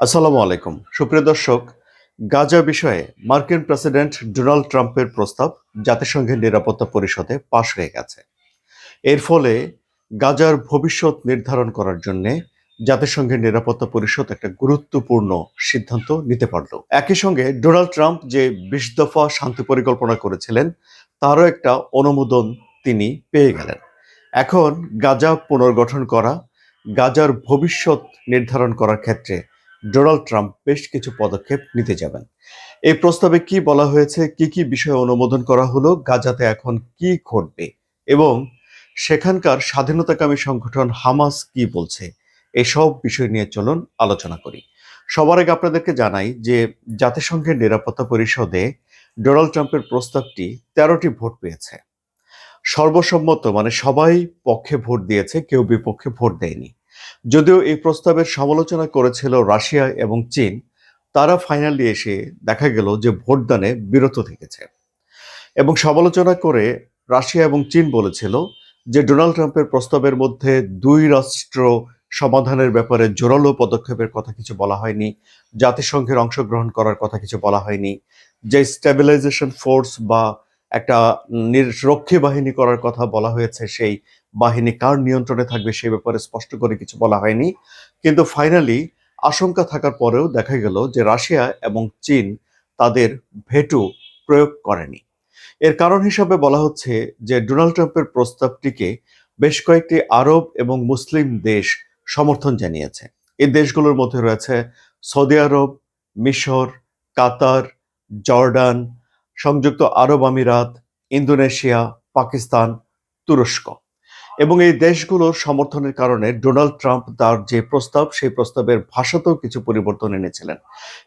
আসসালামু আলাইকুম। সুপ্রিয় দর্শক, গাজা বিষয়ে মার্কিন প্রেসিডেন্ট ডোনাল্ড ট্রাম্পের প্রস্তাব জাতিসংঘের নিরাপত্তা পরিষদে পাশ হয়ে গেছে। এর ফলে গাজার ভবিষ্যৎ নির্ধারণ করার জন্য জাতিসংঘের নিরাপত্তা পরিষদ একটা গুরুত্বপূর্ণ সিদ্ধান্ত নিতে পারল। একই সঙ্গে ডোনাল্ড ট্রাম্প যে বিশ দফা শান্তি পরিকল্পনা করেছিলেন, তারও একটা অনুমোদন তিনি পেয়ে গেলেন। এখন গাজা পুনর্গঠন করা, গাজার ভবিষ্যৎ নির্ধারণ করার ক্ষেত্রে ডোনাল্ড ট্রাম্প বেশ কিছু পদক্ষেপ নিতে যাবেন। এই প্রস্তাবে কি বলা হয়েছে, কি কি বিষয় অনুমোদন করা হলো, গাজাতে এখন কি ঘটবে এবং সেখানকার স্বাধীনতাকামী সংগঠন হামাস কি বলছে, এসব বিষয় নিয়ে চলুন আলোচনা করি। সবার আগে আপনাদেরকে জানাই যে জাতিসংঘের নিরাপত্তা পরিষদে ডোনাল্ড ট্রাম্পের প্রস্তাবটি তেরোটি ভোট পেয়েছে। সর্বসম্মত মানে সবাই পক্ষে ভোট দিয়েছে, কেউ বিপক্ষে ভোট দেয়নি। যদিও এই প্রস্তাবের সমালোচনা করেছিল রাশিয়া এবং চীন, তারা ফাইনালি এসে দেখা গেল যে ভোটদানে বিরত থেকেছে। এবং সমালোচনা করে রাশিয়া এবং চীন বলেছিল যে ডোনাল্ড ট্রাম্পের প্রস্তাবের মধ্যে দুই রাষ্ট্র সমাধানের ব্যাপারে জোরালো পদক্ষেপের কথা কিছু বলা হয়নি, জাতিসংঘের অংশগ্রহণ করার কথা কিছু বলা হয়নি, যে স্টেবিলাইজেশন ফোর্স বা একটা নিরক্ষী বাহিনী করার কথা বলা হয়েছে, সেই বাহিনী কার নিয়ন্ত্রণে থাকবে সে ব্যাপারে স্পষ্ট করে কিছু বলা হয়নি। কিন্তু ফাইনালি আশঙ্কা থাকার পরেও দেখা গেল যে রাশিয়া এবং চীন তাদের ভেটু প্রয়োগ করেনি। এর কারণ হিসাবে বলা হচ্ছে যে ডোনাল্ড ট্রাম্পের প্রস্তাবটিকে বেশ কয়েকটি আরব এবং মুসলিম দেশ সমর্থন জানিয়েছে। এই দেশগুলোর মধ্যে রয়েছে সৌদি আরব, মিশর, কাতার, জর্ডান সংযুক্ত আরব আমিরাত, ইন্দোনেশিয়া, পাকিস্তান, তুরস্ক। এবং এই দেশগুলোর সমর্থনের কারণে ডোনাল্ড ট্রাম্প তার যে প্রস্তাব, সেই প্রস্তাবের ভাষাতেও কিছু পরিবর্তন এনেছিলেন।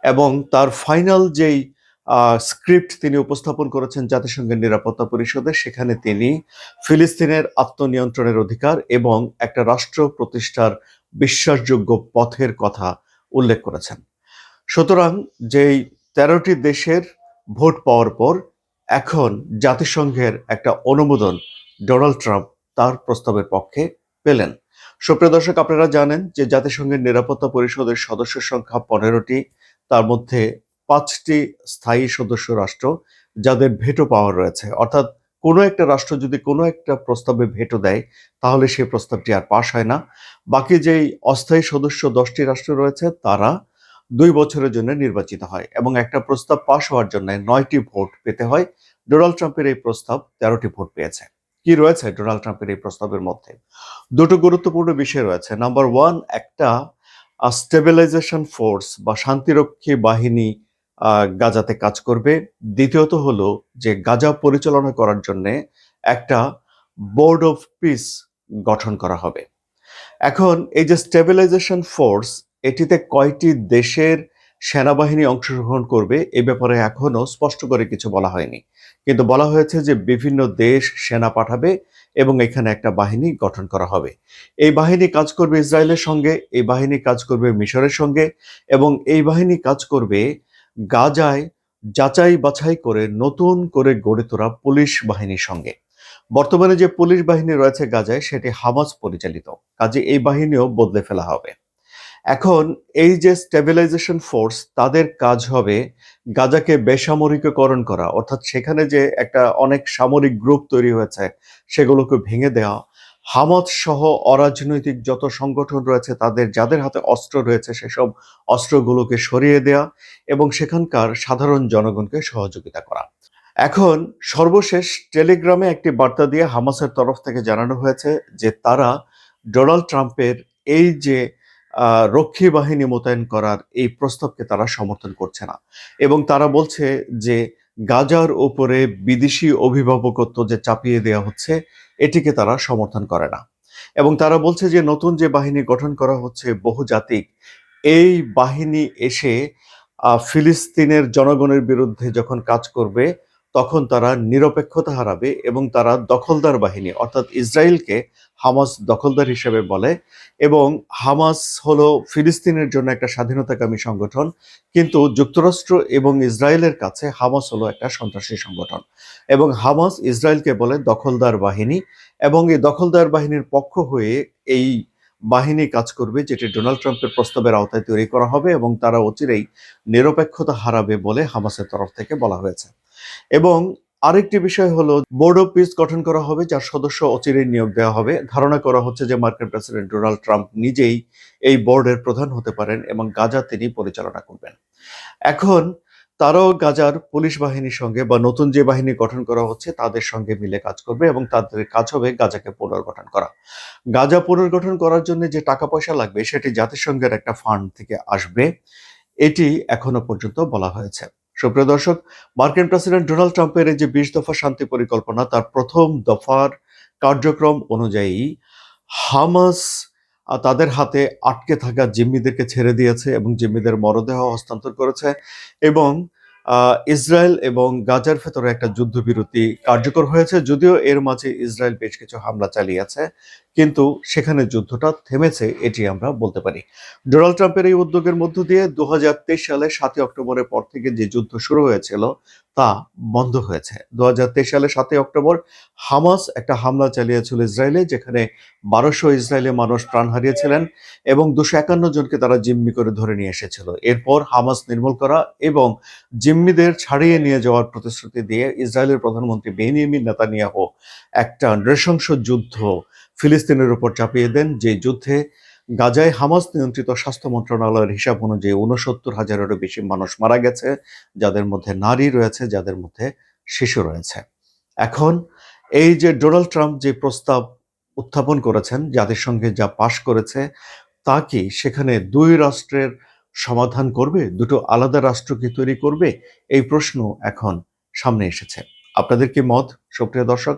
এবং তার ফাইনাল যেই স্ক্রিপ্ট তিনি উপস্থাপন করেছেন জাতিসংঘের নিরাপত্তা পরিষদে, সেখানে তিনি ফিলিস্তিনের আত্মনিয়ন্ত্রণের অধিকার এবং একটা রাষ্ট্র প্রতিষ্ঠার বিশ্বাসযোগ্য পথের কথা উল্লেখ করেছেন। সুতরাং যেই তেরোটি দেশের ভোট পাওয়ার পর এখন জাতিসংঘের একটা অনুমোদন ডোনাল্ড ট্রাম্প তার প্রস্তাবের পক্ষে পেলেন। সুপ্রিয় দর্শক, আপনারা জানেন যে জাতিসংঘের নিরাপত্তা পরিষদের সদস্য সংখ্যা পনেরোটি, তার মধ্যে পাঁচটি স্থায়ী সদস্য রাষ্ট্র যাদের ভেটো পাওয়ার রয়েছে। অর্থাৎ কোনো একটা রাষ্ট্র যদি কোনো একটা প্রস্তাবে ভেটো দেয়, তাহলে সেই প্রস্তাবটি আর পাশ হয় না। বাকি যেই অস্থায়ী সদস্য দশটি রাষ্ট্র রয়েছে, তারা দুই বছরের জন্য নির্বাচিত হয় এবং একটা প্রস্তাব পাশ হওয়ার জন্য নয়টি ভোট পেতে হয়। ডোনাল্ড ট্রাম্পের এই প্রস্তাব তেরোটি ভোট পেয়েছে। কি রয়েছে ডোনাল্ড ট্রাম্পের এই প্রস্তাবের মধ্যে? দুটো গুরুত্বপূর্ণ বিষয় রয়েছে। নাম্বার ওয়ান একটা স্টেবিলাইজেশন ফোর্স বা শান্তিরক্ষী বাহিনী গাজাতে কাজ করবে। দ্বিতীয়ত হলো যে গাজা পরিচালনা করার জন্য একটা বোর্ড অফ পিস গঠন করা হবে। এখন এই যে স্টেবিলাইজেশন ফোর্স এটিতে কয়টি দেশের সেনাবাহিনী অংশগ্রহণ করবে এ ব্যাপারে এখনও স্পষ্ট করে কিছু বলা হয়নি। কিন্তু বলা হয়েছে যে বিভিন্ন দেশ সেনা পাঠাবে এবং এখানে একটা বাহিনী গঠন করা হবে। এই বাহিনী কাজ করবে ইসরায়েলের সঙ্গে, এই বাহিনী কাজ করবে মিশরের সঙ্গে এবং এই বাহিনী কাজ করবে গাজায় যাচাই বাছাই করে নতুন করে গড়ে তোলা পুলিশ বাহিনীর সঙ্গে। বর্তমানে যে পুলিশ বাহিনী রয়েছে গাজায়, সেটি হামাস পরিচালিত। কাজে এই বাহিনীও বদলে ফেলা হবে। এখন এই যে স্টেবিলাইজেশন ফোর্স তাদের কাজ হবে গাজাকে বেসামরিককরণ করা। অর্থাৎ সেখানে যে একটা অনেক সামরিক গ্রুপ তৈরি হয়েছে, সেগুলোকে ভেঙে দেওয়া। হামাদ সহ অরাজনৈতিক যত সংগঠন রয়েছে, তাদের যাদের হাতে অস্ত্র রয়েছে, সেসব অস্ত্রগুলোকে সরিয়ে দেওয়া এবং সেখানকার সাধারণ জনগণকে সহযোগিতা করা। এখন সর্বশেষ টেলিগ্রামে একটি বার্তা দিয়ে হামাসের তরফ থেকে জানানো হয়েছে যে তারা ডোনাল্ড ট্রাম্পের এই যে রক্ষী বাহিনী মোতায়েন করার এই প্রস্তাবকে তারা সমর্থন করছে না। এবং তারা বলছে যে, গাজার উপরে বিদেশি অভিভাবকত্ব যে চাপিয়ে দেওয়া হচ্ছে, এটিকে তারা সমর্থন করে না। এবং তারা বলছে যে, নতুন যে বাহিনী গঠন করা হচ্ছে বহুজাতিক, এই বাহিনী এসে ফিলিস্তিনের জনগণের বিরুদ্ধে যখন কাজ করবে তখন তারা নিরপেক্ষতা হারাবে এবং তারা দখলদার বাহিনী, অর্থাৎ ইসরায়েলকে হামাস দখলদার হিসেবে বলে এবং হামাস হলো ফিলিস্তিনের জন্য একটা স্বাধীনতাকামী সংগঠন, কিন্তু যুক্তরাষ্ট্র এবং ইসরায়েলের কাছে হামাস হলো একটা সন্ত্রাসী সংগঠন এবং হামাস ইসরায়েলকে বলে দখলদার বাহিনী এবং এই দখলদার বাহিনীর পক্ষ হয়ে এই বাহিনী কাজ করবে যেটি ডোনাল্ড ট্রাম্পের প্রস্তাবের আওতায় তৈরি করা হবে এবং তারা অচিরেই নিরপেক্ষতা হারাবে বলে হামাসের তরফ থেকে বলা হয়েছে। এবং আরেকটি বিষয় হলো, বোর্ড অফ পিস গঠন করা হবে, যার সদস্য অচিরেই নিয়োগ দেওয়া হবে। ধারণা করা হচ্ছে যে মার্কিন প্রেসিডেন্ট ডোনাল্ড ট্রাম্প নিজেই এই বোর্ডের প্রধান হতে পারেন এবং গাজা তিনি পরিচালনা করবেন। এখন তারাও গাজার পুলিশ বাহিনীর সঙ্গে বা নতুন যে বাহিনী গঠন করা হচ্ছে, তাদের সঙ্গে মিলে কাজ করবে এবং তাদের কাজ হবে গাজাকে পুনর্গঠন করা। গাজা পুনর্গঠন করার জন্য যে টাকা পয়সা লাগবে, সেটি জাতিসংঘের একটা ফান্ড থেকে আসবে। এটি এখনও পর্যন্ত বলা হয়েছে। সুপ্রিয় দর্শক, মার্কিন প্রেসিডেন্ট ডোনাল্ড ট্রাম্পের এই যে বিশ দফা শান্তি পরিকল্পনা, তার প্রথম দফার কার্যক্রম অনুযায়ী হামাস তাদের হাতে আটকে থাকা জিম্মিদেরকে ছেড়ে দিয়েছে এবং জিম্মিদের মরদেহ হস্তান্তর করেছে এবং ইসরায়েল এবং গাজার ভেতরে একটা যুদ্ধবিরতি কার্যকর হয়েছে, যদিও এর মাঝে ইসরায়েল বেশ কিছু হামলা চালিয়েছে। কিন্তু সেখানে যুদ্ধটা থেমেছে, এটি আমরা বলতে পারি। ডোনাল্ড ট্রাম্পের এই উদ্যোগের মধ্য দিয়ে দু সালে সাতই অক্টোবরের পর থেকে যে যুদ্ধ শুরু হয়েছিল, তা বন্ধ হয়েছে। দু সালে সাতই অক্টোবর হামাস একটা হামলা চালিয়েছিল ইসরায়েলে, যেখানে বারোশো ইসরায়েলি মানুষ প্রাণ হারিয়েছিলেন এবং দুশো একান্ন জনকে তারা জিম্মি করে ধরে নিয়ে এসেছিল। এরপর হামাস নির্মূল করা এবং জিম্মিদের ছাড়িয়ে নিয়ে যাওয়ার প্রতিশ্রুতি দিয়ে ইসরায়েলের প্রধানমন্ত্রী বেনিয়ামিন নেতানিয়াহু একটা নৃশংস যুদ্ধ ফিলিস্তিনের উপর চাপিয়ে দেন, যে যুদ্ধে গাজায় হামাস নিয়ন্ত্রিত স্বাস্থ্য মন্ত্রণালয়ের হিসাব অনুযায়ী উনসত্তর হাজারেরও বেশি মানুষ মারা গেছে, যাদের মধ্যে নারী রয়েছে, যাদের মধ্যে শিশু রয়েছে। এখন এই যে ডোনাল্ড ট্রাম্প যে প্রস্তাব উত্থাপন করেছেন জাতিসংঘে যা পাশ করেছে, তা কি সেখানে দুই রাষ্ট্রের সমাধান করবে? দুটো আলাদা রাষ্ট্র কি তৈরি করবে? এই প্রশ্ন এখন সামনে এসেছে। আপনাদের কি মত, সুপ্রিয় দর্শক?